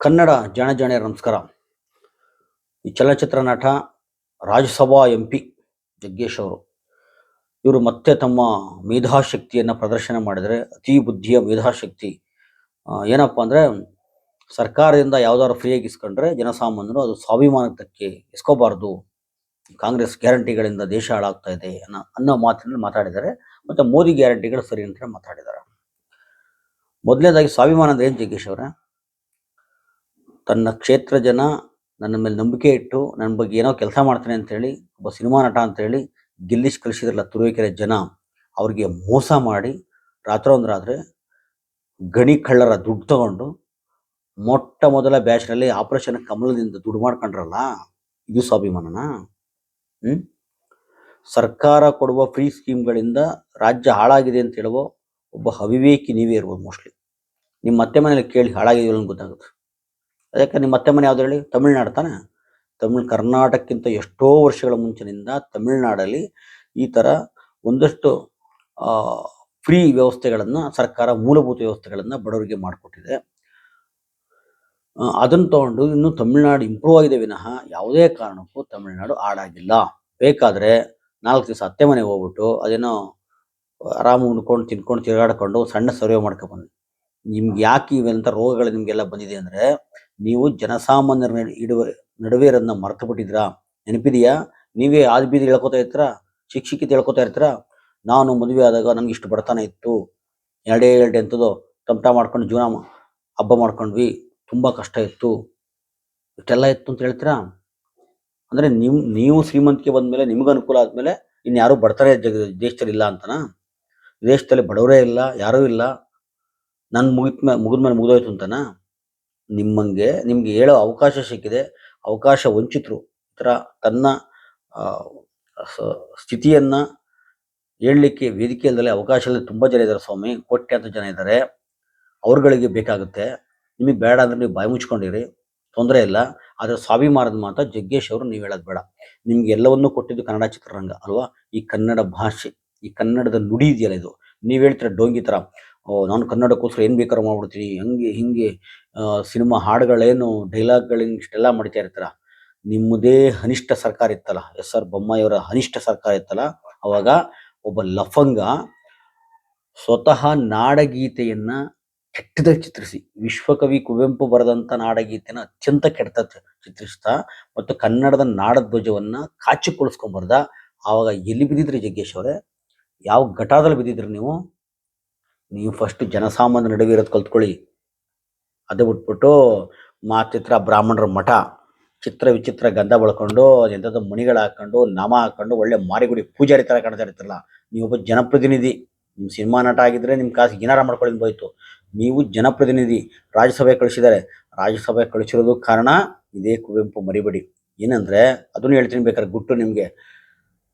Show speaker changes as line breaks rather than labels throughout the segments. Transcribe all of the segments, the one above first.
ಕನ್ನಡ ಜಾಣ ಜಾಣ ನಮಸ್ಕಾರ. ಈ ಚಲನಚಿತ್ರ ನಟ, ರಾಜ್ಯಸಭಾ ಎಂ ಪಿ ಜಗ್ಗೇಶ್ ಅವರು, ಇವರು ಮತ್ತೆ ತಮ್ಮ ಮೇಧಾಶಕ್ತಿಯನ್ನು ಪ್ರದರ್ಶನ ಮಾಡಿದರೆ, ಅತಿ ಬುದ್ಧಿಯ ಮೇಧಾಶಕ್ತಿ. ಏನಪ್ಪ ಅಂದರೆ, ಸರ್ಕಾರದಿಂದ ಯಾವ್ದಾದ್ರು ಫ್ರೀಯಾಗಿ ಇಸ್ಕೊಂಡ್ರೆ ಜನಸಾಮಾನ್ಯರು ಅದು ಸ್ವಾಭಿಮಾನಕ್ಕೆ ಇಸ್ಕೋಬಾರ್ದು ಕಾಂಗ್ರೆಸ್ ಗ್ಯಾರಂಟಿಗಳಿಂದ ದೇಶ ಹಾಳಾಗ್ತಾ ಇದೆ ಅನ್ನೋ ಅನ್ನೋ ಮಾತಿನಲ್ಲಿ ಮಾತಾಡಿದ್ದಾರೆ. ಮತ್ತು ಮೋದಿ ಗ್ಯಾರಂಟಿಗಳು ಸರಿ ಅಂತ ಮಾತಾಡಿದ್ದಾರೆ. ಮೊದಲನೇದಾಗಿ ಸ್ವಾಭಿಮಾನ ಅಂದ್ರೆ ಏನು ಜಗ್ಗೇಶ್ ಅವರೇ? ತನ್ನ ಕ್ಷೇತ್ರ ಜನ ನನ್ನ ಮೇಲೆ ನಂಬಿಕೆ ಇಟ್ಟು ನನ್ನ ಬಗ್ಗೆ ಏನೋ ಕೆಲಸ ಮಾಡ್ತಾನೆ ಅಂತೇಳಿ, ಒಬ್ಬ ಸಿನಿಮಾ ನಟ ಅಂತೇಳಿ ಗೆಲ್ಲಿಸಿ ಕಳಿಸಿದ್ರಲ್ಲ ತುರುವೇಕೆರೆ ಜನ, ಅವ್ರಿಗೆ ಮೋಸ ಮಾಡಿ ರಾತ್ರೋಂದ್ರಾದ್ರೆ ಗಣಿ ಕಳ್ಳರ ದುಡ್ಡು ತಗೊಂಡು ಮೊಟ್ಟ ಮೊದಲ ಬ್ಯಾಚ್ನಲ್ಲಿ ಆಪರೇಷನ್ ಕಮಲದಿಂದ ದುಡ್ಡು ಮಾಡ್ಕೊಂಡ್ರಲ್ಲ, ಇದು ಸ್ವಾಭಿಮಾನನಾ? ಸರ್ಕಾರ ಕೊಡುವ ಫ್ರೀ ಸ್ಕೀಮ್ಗಳಿಂದ ರಾಜ್ಯ ಹಾಳಾಗಿದೆ ಅಂತ ಹೇಳುವ ಒಬ್ಬ ಅವಿವೇಕಿ ನೀವೇ ಇರ್ಬೋದು ಮೋಸ್ಟ್ಲಿ ನಿಮ್ಮ ಅತ್ತೆ ಮನೇಲಿ ಕೇಳಿ ಹಾಳಾಗಿದೆಯಲ್ಲ ಗೊತ್ತಾಗುತ್ತೆ. ಅದಕ್ಕೆ ನಿಮ್ಮ ಅತ್ತೆ ಮನೆ ಯಾವ್ದು ಹೇಳಿ ತಮಿಳ್ನಾಡು ತಾನೆ? ತಮಿಳ್ ಕರ್ನಾಟಕಕ್ಕಿಂತ ಎಷ್ಟೋ ವರ್ಷಗಳ ಮುಂಚಿನಿಂದ ತಮಿಳ್ನಾಡಲ್ಲಿ ಈ ಥರ ಒಂದಷ್ಟು ಫ್ರೀ ವ್ಯವಸ್ಥೆಗಳನ್ನು, ಸರ್ಕಾರ ಮೂಲಭೂತ ವ್ಯವಸ್ಥೆಗಳನ್ನು ಬಡವರಿಗೆ ಮಾಡಿಕೊಟ್ಟಿದೆ. ಅದನ್ನು ತಗೊಂಡು ಇನ್ನು ತಮಿಳ್ನಾಡು ಇಂಪ್ರೂವ್ ಆಗಿದೆ ವಿನಃ ಯಾವುದೇ ಕಾರಣಕ್ಕೂ ತಮಿಳ್ನಾಡು ಹಾಳಾಗಿಲ್ಲ. ಬೇಕಾದರೆ ನಾಲ್ಕು ದಿವಸ ಅತ್ತೆ ಮನೆಗೆ ಹೋಗ್ಬಿಟ್ಟು ಅದೇನೋ ಆರಾಮ ಉಣ್ಕೊಂಡು, ತಿನ್ಕೊಂಡು, ತಿರುಗಾಡ್ಕೊಂಡು ಸಣ್ಣ ಸರ್ವೆ ಮಾಡ್ಕೊಬಂದು ನಿಮ್ಗೆ ಯಾಕೆ ಇವೆಂಥ ರೋಗಗಳು ನಿಮಗೆಲ್ಲ ಬಂದಿದೆ ಅಂದರೆ ನೀವು ಜನಸಾಮಾನ್ಯರ ಇಡುವ ನಡುವೆ ಇರೋದನ್ನ ಮರ್ತು ಬಿಟ್ಟಿದ್ರಾ ನೆನಪಿದೆಯಾ? ನೀವೇ ಆದ ಬೀದಿ ಹೇಳ್ಕೊತಾ ಇರ್ತೀರಾ? ಶಿಕ್ಷಕಿ ಹೇಳ್ಕೊತಾ ಇರ್ತೀರಾ? ನಾನು ಮದುವೆ ಆದಾಗ ನನಗೆ ಇಷ್ಟು ಬಡತನ ಇತ್ತು. ಎರಡೇ ಎರಡು ಅಂತದೋ ತಮಟ ಮಾಡ್ಕೊಂಡು ಜೀವನ ಹಬ್ಬ ಮಾಡ್ಕೊಂಡ್ವಿ. ತುಂಬ ಕಷ್ಟ ಇತ್ತು. ಇಷ್ಟೆಲ್ಲ ಇತ್ತು ಅಂತ ಹೇಳ್ತೀರಾ? ಅಂದರೆ ನೀವು ನೀವು ಶ್ರೀಮಂತಿಕೆ ಬಂದಮೇಲೆ ನಿಮಗೆ ಅನುಕೂಲ ಆದಮೇಲೆ ಇನ್ಯಾರು ಬಡತನ ಜಗ, ದೇಶದಲ್ಲಿ ಇಲ್ಲ ಅಂತನಾ? ದೇಶದಲ್ಲಿ ಬಡವರೇ ಇಲ್ಲ, ಯಾರೂ ಇಲ್ಲ. ನನ್ನ ಮುಗಿದ ಮೇಲೆ ಮುಗಿದ ಮೇಲೆ ಮುಗಿದೋಯ್ತು ಅಂತನಾ? ನಿಮ್ಮಂಗೆ ನಿಮ್ಗೆ ಹೇಳೋ ಅವಕಾಶ ಸಿಕ್ಕಿದೆ. ಅವಕಾಶ ವಂಚಿತರು ಥರ ತನ್ನ ಸ್ಥಿತಿಯನ್ನು ಹೇಳಲಿಕ್ಕೆ ವೇದಿಕೆಯಲ್ಲದೆ ಅವಕಾಶದಲ್ಲಿ ತುಂಬ ಜನ ಇದ್ದಾರೆ ಸ್ವಾಮಿ. ಕೋಟ್ಯಾಂತರ ಜನ ಇದ್ದಾರೆ. ಅವ್ರುಗಳಿಗೆ ಬೇಕಾಗುತ್ತೆ. ನಿಮಗೆ ಬೇಡ ಅಂದ್ರೆ ನೀವು ಬಾಯಿ ಮುಚ್ಕೊಂಡಿರಿ. ತೊಂದರೆ ಇಲ್ಲ. ಆದರೆ ಸ್ವಾಭಿಮಾನದ ಮಾತ್ರ ಜಗ್ಗೇಶ್ ಅವರು ನೀವು ಹೇಳೋದು ಬೇಡ. ನಿಮ್ಗೆ ಎಲ್ಲವನ್ನೂ ಕೊಟ್ಟಿದ್ದು ಕನ್ನಡ ಚಿತ್ರರಂಗ ಅಲ್ವಾ? ಈ ಕನ್ನಡ ಭಾಷೆ, ಈ ಕನ್ನಡದ ನುಡಿ ಇದೆಯಲ್ಲ ಇದು. ನೀವು ಹೇಳ್ತೀರ ಡೋಂಗಿ ಥರ ನಾನು ಕನ್ನಡಕ್ಕೋಸ್ಕರ ಏನು ಬೇಕಾದ್ರೂ ಮಾಡ್ಬಿಡ್ತೀನಿ. ಹಂಗೆ ಹಿಂಗೆ ಸಿನಿಮಾ ಹಾಡುಗಳೇನು ಡೈಲಾಗ್ಗಳೇನು ಇಷ್ಟೆಲ್ಲ ಮಾಡ್ತಾ ಇರ್ತಾರ? ನಿಮ್ಮದೇ ಅನಿಷ್ಟ ಸರ್ಕಾರ ಇತ್ತಲ್ಲ, ಎಸ್ ಆರ್ ಬೊಮ್ಮಾಯಿಯವರ ಅನಿಷ್ಟ ಸರ್ಕಾರ ಇತ್ತಲ್ಲ, ಅವಾಗ ಒಬ್ಬ ಲಫಂಗ ಸ್ವತಃ ನಾಡಗೀತೆಯನ್ನ ಕೆಟ್ಟದಾಗಿ ಚಿತ್ರಿಸಿ, ವಿಶ್ವಕವಿ ಕುವೆಂಪು ಬರೆದಂತ ನಾಡಗೀತೆನ ಅತ್ಯಂತ ಕೆಟ್ಟ ಚಿತ್ರಿಸ್ತಾ ಮತ್ತು ಕನ್ನಡದ ನಾಡಧ್ವಜವನ್ನ ಕಾಚಿಕೊಳಿಸ್ಕೊಂಬರ್ದ ಆವಾಗ ಎಲ್ಲಿ ಬಿದ್ದಿದ್ರಿ ಜಗ್ಗೇಶ್ ಅವರೇ? ಯಾವ ಘಟಾದಲ್ಲಿ ಬಿದ್ದಿದ್ರಿ ನೀವು? ನೀವು ಫಸ್ಟ್ ಜನಸಾಮಾನ್ಯ ನಡುವೆ ಇರೋದು ಕಲ್ತ್ಕೊಳ್ಳಿ. ಅದು ಬಿಟ್ಬಿಟ್ಟು ಮಾತಿತ್ರ ಬ್ರಾಹ್ಮಣರ ಮಠ, ಚಿತ್ರ ವಿಚಿತ್ರ ಗಂಧ ಬಳ್ಕೊಂಡು, ಎಂಥದ್ದು ಮಣಿಗಳು ಹಾಕೊಂಡು, ನಾಮ ಹಾಕೊಂಡು ಒಳ್ಳೆ ಮಾರಿಗುಡಿ ಪೂಜಾರಿ ಥರ ಕಾಣ್ತಾ ಇರ್ತಿರಲ್ಲ ಒಬ್ಬ ಜನಪ್ರತಿನಿಧಿ. ನಿಮ್ಮ ಸಿನಿಮಾ ನಟ ಆಗಿದ್ರೆ ನಿಮ್ಮ ಕಾಸು ಏನಾರ ಮಾಡ್ಕೊಳ್ಳಿ ಹೋಯ್ತು. ನೀವು ಜನಪ್ರತಿನಿಧಿ, ರಾಜ್ಯಸಭೆ ಕಳಿಸಿದ್ದಾರೆ. ರಾಜ್ಯಸಭೆ ಕಳಿಸಿರೋದು ಕಾರಣ ಇದೇ ಕುವೆಂಪು ಮರಿಬೇಡಿ. ಏನಂದರೆ, ಅದನ್ನು ಹೇಳ್ತೀನಿ ಬೇಕಾದ್ರೆ ಗುಟ್ಟು ನಿಮಗೆ.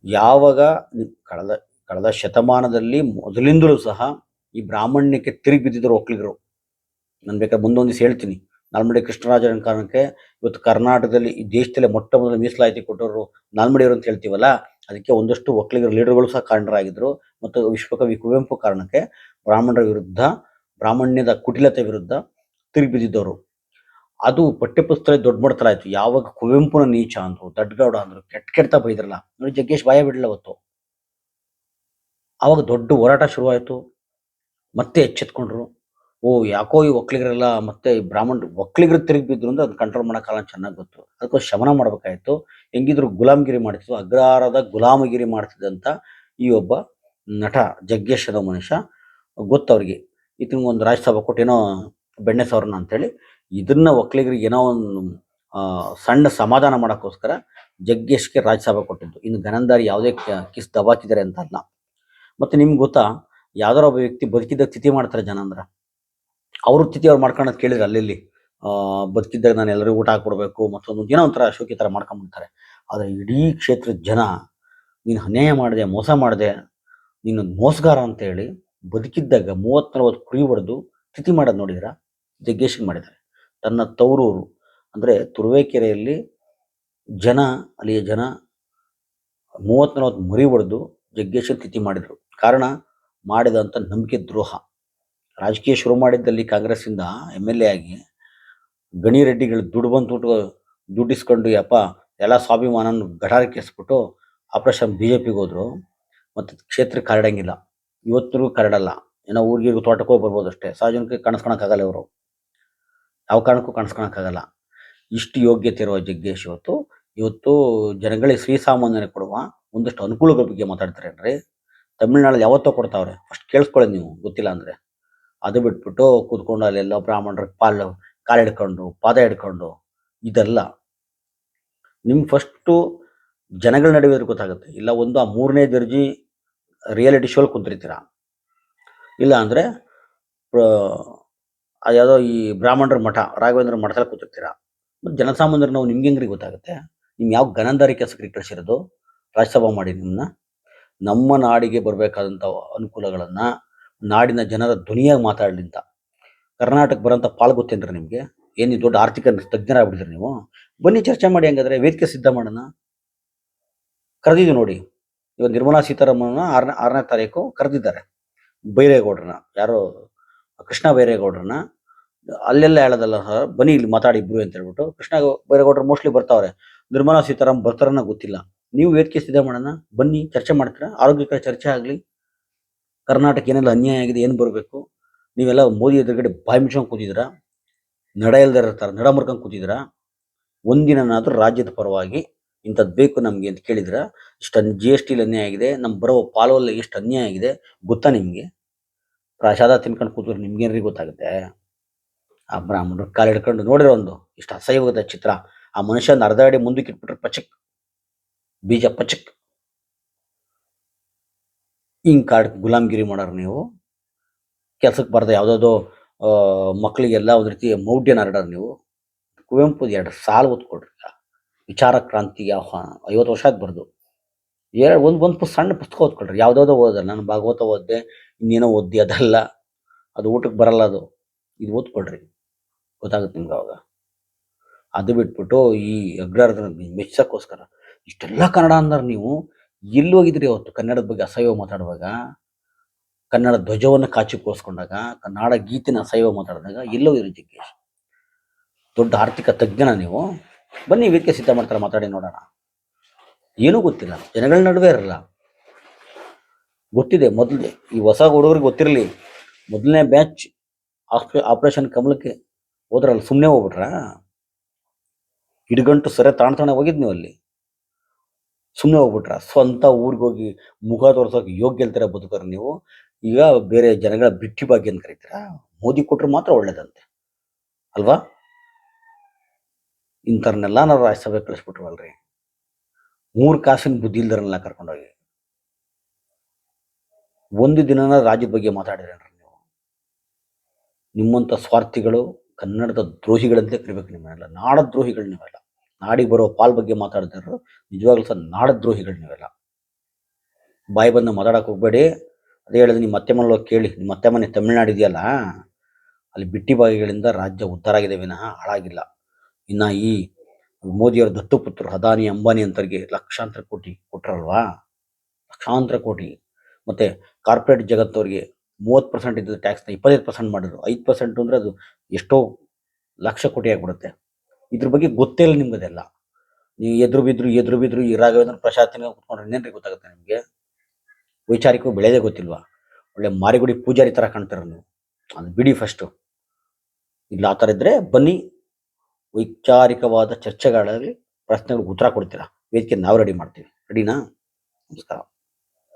ಯಾವಾಗ ಕಳೆದ ಕಳೆದ ಶತಮಾನದಲ್ಲಿ ಮೊದಲಿಂದಲೂ ಸಹ ಈ ಬ್ರಾಹ್ಮಣ್ಯಕ್ಕೆ ತಿರುಗಿ ಬಿದ್ದಿದ್ರು ಒಕ್ಕಲಿಗರು. ನಾನು ಬೇಕಾದ್ರೆ ದಿವಸ ಹೇಳ್ತೀನಿ. ನಾಲ್ಮಡಿ ಕೃಷ್ಣರಾಜನ ಕಾರಣಕ್ಕೆ ಇವತ್ತು ಕರ್ನಾಟಕದಲ್ಲಿ ಈ ದೇಶದಲ್ಲೇ ಮೊಟ್ಟ ಮೊದಲು ಮೀಸಲಾತಿ ಕೊಟ್ಟವರು ನಾಲ್ಮಡಿಯವರು ಅಂತ ಹೇಳ್ತೀವಲ್ಲ, ಅದಕ್ಕೆ ಒಂದಷ್ಟು ಒಕ್ಕಲಿಗರ ಲೀಡರ್ಗಳು ಸಹ ಕಾರಣರಾಗಿದ್ದರು ಮತ್ತು ವಿಶ್ವಕವಿ ಕುವೆಂಪು ಕಾರಣಕ್ಕೆ ಬ್ರಾಹ್ಮಣರ ವಿರುದ್ಧ, ಬ್ರಾಹ್ಮಣ್ಯದ ಕುಟಿಲತೆ ವಿರುದ್ಧ ತಿರುಗಿ ಬಿದ್ದಿದ್ದವರು. ಅದು ಪಠ್ಯಪುಸ್ತಕ ದೊಡ್ಡ ಮಡ್ತಲ ಆಯ್ತು ಯಾವಾಗ ಕುವೆಂಪುನ ನೀಚ ಅಂದರು, ದಡ್ಗೌಡ ಅಂದ್ರು ಕೆಟ್ಟ ಕೆಟ್ಟ ಬೈದ್ರಲ್ಲ, ನೋಡಿ ಜಗ್ಗೇಶ್ ಭಯ ಬಿಡಲ್ಲ ಅವತ್ತು. ಆವಾಗ ದೊಡ್ಡ ಹೋರಾಟ ಶುರುವಾಯಿತು. ಮತ್ತೆ ಎಚ್ಚೆತ್ಕೊಂಡ್ರು. ಓ, ಯಾಕೋ ಈ ಒಕ್ಕಲಿಗರೆಲ್ಲ ಮತ್ತೆ ಈ ಬ್ರಾಹ್ಮಣ ಒಕ್ಕಲಿಗರು ತಿರುಗಿ ಬಿದ್ರು ಅಂದ್ರೆ ಅದನ್ನ ಕಂಟ್ರೋಲ್ ಮಾಡೋಕ್ಕಾಗಲ್ಲ ಚೆನ್ನಾಗಿ ಗೊತ್ತು. ಅದಕ್ಕೂ ಶಮನ ಮಾಡಬೇಕಾಯಿತು. ಹೆಂಗಿದ್ರು ಗುಲಾಮಗಿರಿ ಮಾಡ್ತಿದ್ರು ಅಗ್ರಹಾರದ ಗುಲಾಮಗಿರಿ ಮಾಡ್ತಿದ್ದಂಥ ಈ ಒಬ್ಬ ನಟ ಜಗ್ಗೇಶ್ ಮನುಷ್ಯ. ಗೊತ್ತು ಅವ್ರಿಗೆ. ಈತನಿಗೆ ಒಂದು ರಾಜ್ಯಸಭಾ ಕೊಟ್ಟೇನೋ ಬೆಣ್ಣೆ ಸವರ್ಣ ಅಂತೇಳಿ. ಇದನ್ನ ಒಕ್ಕಲಿಗರಿಗೆ ಏನೋ ಒಂದು ಸಣ್ಣ ಸಮಾಧಾನ ಮಾಡೋಕ್ಕೋಸ್ಕರ ಜಗ್ಗೇಶ್ಗೆ ರಾಜ್ಯಸಭಾ ಕೊಟ್ಟಿದ್ದು. ಇನ್ನು ಗನಂದಾರಿ ಯಾವುದೇ ಕಿಸ್ ದಬಾಕಿದ್ದಾರೆ ಅಂತ ಅಲ್ಲ ಮತ್ತೆ ನಿಮ್ಗೆ ಗೊತ್ತಾ? ಯಾವ್ದಾರ ಒಬ್ಬ ವ್ಯಕ್ತಿ ಬದುಕಿದ್ದಾಗ ತಿಥಿ ಮಾಡ್ತಾರೆ ಜನ ಅಂದ್ರೆ. ಅವ್ರ ತಿಥಿ ಅವ್ರು ಮಾಡ್ಕೊಳ್ಳೋದು ಕೇಳಿದ್ರೆ ಅಲ್ಲಿ ಬದುಕಿದ್ದಾಗ ನಾನು ಎಲ್ಲರಿಗೂ ಊಟ ಹಾಕ್ಬಿಡ್ಬೇಕು ಮತ್ತೊಂದು ಏನೋ ಒಂಥರ ಅಶೋಕಿ ಥರ ಮಾಡ್ಕೊಂಡ್ಬಿಡ್ತಾರೆ ಆದರೆ ಇಡೀ ಕ್ಷೇತ್ರದ ಜನ, ನೀನು ಅನ್ಯಾಯ ಮಾಡಿದೆ, ಮೋಸ ಮಾಡಿದೆ ನೀನು ಮೋಸಗಾರ ಅಂತ ಹೇಳಿ ಬದುಕಿದ್ದಾಗ ಮೂವತ್ತು ನಲವತ್ತು ಕುರಿ ಹೊಡೆದು ತಿಥಿ ಮಾಡೋದು ನೋಡಿದ್ರ ಜಗ್ಗೇಶಿಗೆ ಮಾಡಿದ್ದಾರೆ. ತನ್ನ ತವರೂರು, ಅಂದರೆ ತುರುವೇಕೆರೆಯಲ್ಲಿ ಜನ, ಅಲ್ಲಿಯ ಜನ ಮೂವತ್ತು ನಲವತ್ತು ಮರಿ ಹೊಡೆದು ಜಗ್ಗೇಶನ್ ತಿಥಿ ಮಾಡಿದರು. ಕಾರಣ ಮಾಡಿದಂಥ ನಂಬಿಕೆ ದ್ರೋಹ. ರಾಜಕೀಯ ಶುರು ಮಾಡಿದ್ದಲ್ಲಿ ಕಾಂಗ್ರೆಸ್ಸಿಂದ ಎಂ ಎಲ್ ಎ ಆಗಿ ಗಣಿ ರೆಡ್ಡಿಗಳು ದುಡ್ಡು ಬಂದು ದುಡ್ಡಿಸ್ಕೊಂಡು, ಯಪ್ಪ, ಎಲ್ಲ ಸ್ವಾಭಿಮಾನನ ಗಟಾರಕ್ಕೆ ಆಪರೇಷನ್ ಬಿ ಜೆ ಪಿಗೆ ಹೋದರು, ಮತ್ತು ಕ್ಷೇತ್ರಕ್ಕೆ ಹರಡಂಗಿಲ್ಲ ಇವತ್ತಿಗೂ ಕರಡಲ್ಲ. ಏನೋ ಊರಿಗೆ ತೋಟಕ್ಕೆ ಹೋಗಿ ಬರ್ಬೋದು ಅಷ್ಟೇ. ಸಾರ್ವಜನಿಕ ಕಾಣಿಸ್ಕೊಳಕ್ಕಾಗಲ್ಲ ಇವರು. ಯಾವ ಕಾರಣಕ್ಕೂ ಕಾಣಿಸ್ಕೊಳಕ್ಕಾಗಲ್ಲ. ಇಷ್ಟು ಯೋಗ್ಯತೆ ಇರುವ ಜಗ್ಗೇಶ್ ಇವತ್ತು. ಇವತ್ತು ಜನಗಳಿಗೆ ಶ್ರೀಸಾಮಾನ್ಯರಿಗೆ ಕೊಡುವ ಒಂದಷ್ಟು ಅನುಕೂಲಗಳ ಬಗ್ಗೆ ಮಾತಾಡ್ತಾರೆ ತಮಿಳ್ನಾಡಲ್ಲಿ ಯಾವತ್ತೋ ಕೊಡ್ತಾವ್ರೆ. ಫಸ್ಟ್ ಕೇಳಿಸ್ಕೊಳ್ಳಿ ನೀವು, ಗೊತ್ತಿಲ್ಲ ಅಂದರೆ. ಅದು ಬಿಟ್ಬಿಟ್ಟು ಕೂತ್ಕೊಂಡು ಅಲ್ಲೆಲ್ಲ ಬ್ರಾಹ್ಮಣರ ಪಾಲು, ಕಾಲು ಹಿಡ್ಕೊಂಡು, ಪಾದ ಹಿಡ್ಕೊಂಡು, ಇದೆಲ್ಲ. ನಿಮ್ಮ ಫಸ್ಟು ಜನಗಳ ನಡುವೆ ಗೊತ್ತಾಗುತ್ತೆ. ಇಲ್ಲ ಒಂದು ಆ ಮೂರನೇ ದರ್ಜಿ ರಿಯಾಲಿಟಿ ಶೋಲ್ ಕುಂತಿರ್ತೀರ. ಇಲ್ಲ ಅಂದರೆ ಯಾವುದೋ ಈ ಬ್ರಾಹ್ಮಣರ ಮಠ, ರಾಘವೇಂದ್ರ ಮಠದಲ್ಲಿ ಕೂತಿರ್ತೀರ. ಮತ್ತು ಜನಸಾಮಾನ್ಯರು ನಾವು ನಿಮ್ಗೆ ಹೆಂಗ್ರಿ ಗೊತ್ತಾಗುತ್ತೆ? ನಿಮ್ಗೆ ಯಾವ ಗನಂದಾರಿ ಕೆಲಸಕ್ಕೆ ಕಳಿಸಿರೋದು? ರಾಜ್ಯಸಭಾ ಮಾಡಿ ನಿಮ್ಮನ್ನ ನಮ್ಮ ನಾಡಿಗೆ ಬರಬೇಕಾದಂಥ ಅನುಕೂಲಗಳನ್ನ ನಾಡಿನ ಜನರ ಧ್ವನಿಯಾಗಿ ಮಾತಾಡಲಿ ಅಂತ ಕರ್ನಾಟಕ ಬರೋಂಥ ಪಾಲ್ ಗೊತ್ತೇನ್ರಿ ನಿಮಗೆ? ಏನು ದೊಡ್ಡ ಆರ್ಥಿಕ ತಜ್ಞರಾಗ್ಬಿಟ್ಟಿದ್ರಿ ನೀವು? ಬನ್ನಿ ಚರ್ಚೆ ಮಾಡಿ ಹಂಗಾದ್ರೆ ವೇದಿಕೆ ಸಿದ್ಧ ಮಾಡೋಣ ಕರೆದಿದ್ದು ನೋಡಿ. ಇವಾಗ ನಿರ್ಮಲಾ ಸೀತಾರಾಮನ್ ಆರನೇ ಆರನೇ ತಾರೀಕು ಕರೆದಿದ್ದಾರೆ. ಬೈರೇಗೌಡ್ರನ್ನ. ಯಾರೋ ಕೃಷ್ಣ ಬೈರೇಗೌಡ್ರನ್ನ. ಅಲ್ಲೆಲ್ಲ ಹೇಳೋದಲ್ಲ ಸರ್, ಬನ್ನಿ ಇಲ್ಲಿ ಮಾತಾಡಿ ಇಬ್ರು ಅಂತ ಹೇಳ್ಬಿಟ್ಟು ಕೃಷ್ಣ ಬೈರೇಗೌಡರು ಮೋಸ್ಟ್ಲಿ ಬರ್ತಾವ್ರೆ. ನಿರ್ಮಲಾ ಸೀತಾರಾಮ್ ಬರ್ತಾರನ್ನ ಗೊತ್ತಿಲ್ಲ. ನೀವು ವೇದಿಕೆ ಸಿದ್ಧ ಮಾಡೋಣ ಬನ್ನಿ, ಚರ್ಚೆ ಮಾಡ್ತೀರಾ? ಆರೋಗ್ಯಕರ ಚರ್ಚೆ ಆಗಲಿ, ಕರ್ನಾಟಕ ಏನೆಲ್ಲ ಅನ್ಯಾಯ ಆಗಿದೆ, ಏನು ಬರಬೇಕು? ನೀವೆಲ್ಲ ಮೋದಿ ಎದುರುಗಡೆ ಬಾಯಿ ಮುಚ್ಕೊಂಡು ಕೂತಿದ್ದೀರಾ? ನಡ ಇಲ್ದೇ ಇರ್ತಾರೆ, ನಡ ಮುರ್ಕೊಂಡು ಕೂತಿದ್ದೀರಾ? ಒಂದಿನನಾದ್ರೂ ರಾಜ್ಯದ ಪರವಾಗಿ ಇಂಥದ್ದು ಬೇಕು ನಮಗೆ ಅಂತ ಕೇಳಿದ್ರ ಇಷ್ಟು ಜಿ ಎಸ್ ಟಿಲಿ ಅನ್ಯಾಯ ಆಗಿದೆ ನಮ್ಮ ಬರೋ ಪಾಲುವಲ್ಲಿ ಎಷ್ಟು ಅನ್ಯಾಯ ಆಗಿದೆ, ಗೊತ್ತಾ ನಿಮಗೆ? ಪ್ರಸಾದ ತಿನ್ಕೊಂಡು ಕೂತ್ರೆ ನಿಮ್ಗೇನ್ರಿ ಗೊತ್ತಾಗುತ್ತೆ? ಆ ಬ್ರಾಹ್ಮಣರು ಕಾಲು ಹಿಡ್ಕೊಂಡು ನೋಡಿರೋ ಒಂದು ಇಷ್ಟು ಅಸಹ್ಯವಾದ ಚಿತ್ರ. ಆ ಮನುಷ್ಯನ ಅರ್ಧ ಅಡಿ ಮುಂದಕ್ಕೆ ಇಟ್ಬಿಟ್ರೆ ಪಚಕ್ ಬೀಜ ಪಚಕ್. ಹಿಂಗ್ ಕಾಡ್ ಗುಲಾಮ್ಗಿರಿ ಮಾಡೋರು ನೀವು. ಕೆಲ್ಸಕ್ಕೆ ಬರ್ದ ಯಾವುದೋ ಆ, ಮಕ್ಕಳಿಗೆಲ್ಲ ಒಂದ್ ರೀತಿ ಮೌಢ್ಯನ ಹರಡೋರು ನೀವು. ಕುವೆಂಪು ಎರಡು ಸಾಲು ಓದ್ಕೊಡ್ರಿ ವಿಚಾರ ಕ್ರಾಂತಿಗೆ ಆಹ್ವಾನ. ಐವತ್ತು ವರ್ಷ ಆದ್ ಬರ್ದು. ಎರಡು ಒಂದು ಒಂದು ಸಣ್ಣ ಪುಸ್ತಕ ಓದ್ಕೊಳ್ರಿ. ಯಾವ್ದಾವ್ದೋ ಓದ ನಾನು ಭಾಗವತ ಓದ್ದೆ ಇನ್ನೇನೋ ಓದ್ದೆ ಅದಲ್ಲ. ಅದು ಊಟಕ್ಕೆ ಬರಲ್ಲ ಅದು. ಇದು ಓದ್ಕೊಳ್ರಿ ಗೊತ್ತಾಗುತ್ತೆ ನಿಮ್ಗೆ ಅವಾಗ. ಅದು ಬಿಟ್ಬಿಟ್ಟು ಈ ಅಗ್ರಹಾರದ ಮೆಚ್ಚಕ್ಕೋಸ್ಕರ ಇಷ್ಟೆಲ್ಲ ಕನ್ನಡ ಅಂದ್ರೆ ನೀವು, ಎಲ್ಲಿ ಹೋಗಿದ್ರಿ ಅವತ್ತು? ಕನ್ನಡದ ಬಗ್ಗೆ ಅಸಹ್ಯ ಮಾತಾಡುವಾಗ, ಕನ್ನಡ ಧ್ವಜವನ್ನು ಕಾಚಿ ಕೂರಿಸ್ಕೊಂಡಾಗ, ಕನ್ನಡ ಗೀತೆನ ಅಸಹ್ಯ ಮಾತಾಡಿದಾಗ ಎಲ್ಲೋ ಇರೋ ಜಗ್ಗೇಶ್? ದೊಡ್ಡ ಆರ್ಥಿಕ ತಜ್ಞನ ನೀವು. ಬನ್ನಿ ವೇದಿಕೆ ಸಿದ್ಧ ಮಾಡ್ತಾರೆ ಮಾತಾಡಿ ನೋಡೋಣ. ಏನೂ ಗೊತ್ತಿಲ್ಲ. ಜನಗಳ ನಡುವೆ ಇರಲ್ಲ. ಗೊತ್ತಿದೆ, ಮೊದಲೇ ಈ ಹೊಸ ಹುಡುಗರಿಗೆ ಗೊತ್ತಿರಲಿ. ಮೊದಲನೇ ಬ್ಯಾಚ್ ಆಪರೇಷನ್ ಕಮಲಕ್ಕೆ ಹೋದ್ರಲ್ಲ ಸುಮ್ಮನೆ ಹೋಗ್ಬಿಟ್ರಾ? ಹಿಡ್ಗಂಟು ಸರಿ ತಾಣ್ತಾನೆ ಹೋಗಿದ್ ನೀವು ಅಲ್ಲಿ ಸುಮ್ಮನೆ ಹೋಗ್ಬಿಟ್ರ. ಸ್ವಂತ ಊರಿಗೆ ಹೋಗಿ ಮುಖ ತೋರ್ಸೋಕೆ ಯೋಗ್ಯ ಅಂತಾರೆ ಬದುಕೋರು ನೀವು. ಈಗ ಬೇರೆ ಜನಗಳ ಬಿಟ್ಟಿ ಭಾಗ್ಯ ಅಂತ ಕರೀತೀರಾ? ಮೋದಿ ಕೊಟ್ರೆ ಮಾತ್ರ ಒಳ್ಳೇದಂತೆ. ಅಲ್ವಾ? ಇಂಥವ್ರನ್ನೆಲ್ಲ ನಾವು ರಾಜ್ಯಸಭೆ ಕಳಿಸ್ಬಿಟ್ರವಲ್ರಿ ಮೂರು ಕಾಸಿನ ಬುದ್ಧಿ ಇಲ್ದರನ್ನೆಲ್ಲ ಕರ್ಕೊಂಡೋಗಿ. ಒಂದು ದಿನನ ರಾಜ್ಯದ ಬಗ್ಗೆ ಮಾತಾಡಿದ್ರೇನ್ರಿ ನೀವು? ನಿಮ್ಮಂಥ ಸ್ವಾರ್ಥಿಗಳು ಕನ್ನಡದ ದ್ರೋಹಿಗಳಂತೆ ಕರಿಬೇಕು ನಿಮ್ಮನ್ನೆಲ್ಲ. ನಾಡ ದ್ರೋಹಿಗಳು ನೀವೆಲ್ಲ. ನಾಡಿಗೆ ಬರೋ ಪಾಲ್ ಬಗ್ಗೆ ಮಾತಾಡ್ತಾರೋ ನಿಜವಾಗ್ಲೂ ಸಹ ನಾಡ ದ್ರೋಹಿಗಳು ನೀವೆಲ್ಲ. ಬಾಯಿ ಬಂದು ಮಾತಾಡಕ್ಕೆ ಹೋಗ್ಬೇಡಿ. ಅದೇ ಹೇಳಿದ್ರೆ ನಿಮ್ಮ ಅತ್ತೆ ಮನೆ ಕೇಳಿ, ನಿಮ್ಮ ಅತ್ತೆ ಮನೆ ತಮಿಳ್ನಾಡು ಇದೆಯಲ್ಲ ಅಲ್ಲಿ ಬಿಟ್ಟಿ ಬಾಯಿಗಳಿಂದ ರಾಜ್ಯ ಉದ್ಧಾರ ಆಗಿದೆ ವಿನಃ, ಹಾಳಾಗಿಲ್ಲ. ಇನ್ನು ಈ ಮೋದಿಯವರ ದತ್ತುಪುತ್ರರು ಅದಾನಿ ಅಂಬಾನಿ ಅಂತರಿಗೆ ಲಕ್ಷಾಂತರ ಕೋಟಿ ಕೊಟ್ಟರಲ್ವಾ ಲಕ್ಷಾಂತರ ಕೋಟಿ. ಮತ್ತು ಕಾರ್ಪೊರೇಟ್ ಜಗತ್ತವ್ರಿಗೆ ಮೂವತ್ತು ಪರ್ಸೆಂಟ್ ಇದ್ದ ಟ್ಯಾಕ್ಸ್ನ ಇಪ್ಪತ್ತೈದು ಪರ್ಸೆಂಟ್ ಮಾಡಿದ್ರು. ಐದು ಪರ್ಸೆಂಟ್ ಅಂದರೆ ಅದು ಎಷ್ಟೋ ಲಕ್ಷ ಕೋಟಿ ಆಗ್ಬಿಡುತ್ತೆ. ಇದ್ರ ಬಗ್ಗೆ ಗೊತ್ತೇ ಇಲ್ಲ ನಿಮ್ಗೆ ಅದೆಲ್ಲ ನೀವು ಎದುರು ಬಿದ್ರು ಎದುರು ಬಿದ್ರು, ಈ ರಾಘವೇಂದ್ರ ಪ್ರಸಾದ್ ತಿನ್ಕೊಂಡು ಕುತ್ಕೊಂಡ್ರೆ ಇನ್ನೇನ್ರಿ ಗೊತ್ತಾಗುತ್ತೆ ನಿಮಗೆ? ವೈಚಾರಿಕವಾಗಿ ಬೆಳೆದೇ ಗೊತ್ತಿಲ್ವಾ? ಒಳ್ಳೆ ಮಾರಿಗುಡಿ ಪೂಜಾರಿ ತರ ಕಾಣ್ತಾರೆ ನೀವು. ಅದು ಬಿಡಿ ಫಸ್ಟು ಇಲ್ಲ, ಆ ಥರ ಇದ್ದರೆ ಬನ್ನಿ. ವೈಚಾರಿಕವಾದ ಚರ್ಚೆಗಳಲ್ಲಿ ಪ್ರಶ್ನೆಗಳಿಗೆ ಉತ್ತರ ಕೊಡ್ತೀರಾ? ವೇದಿಕೆ ನಾವು ರೆಡಿ ಮಾಡ್ತೀವಿ. ರೆಡಿನಾ ನಮಸ್ಕಾರ.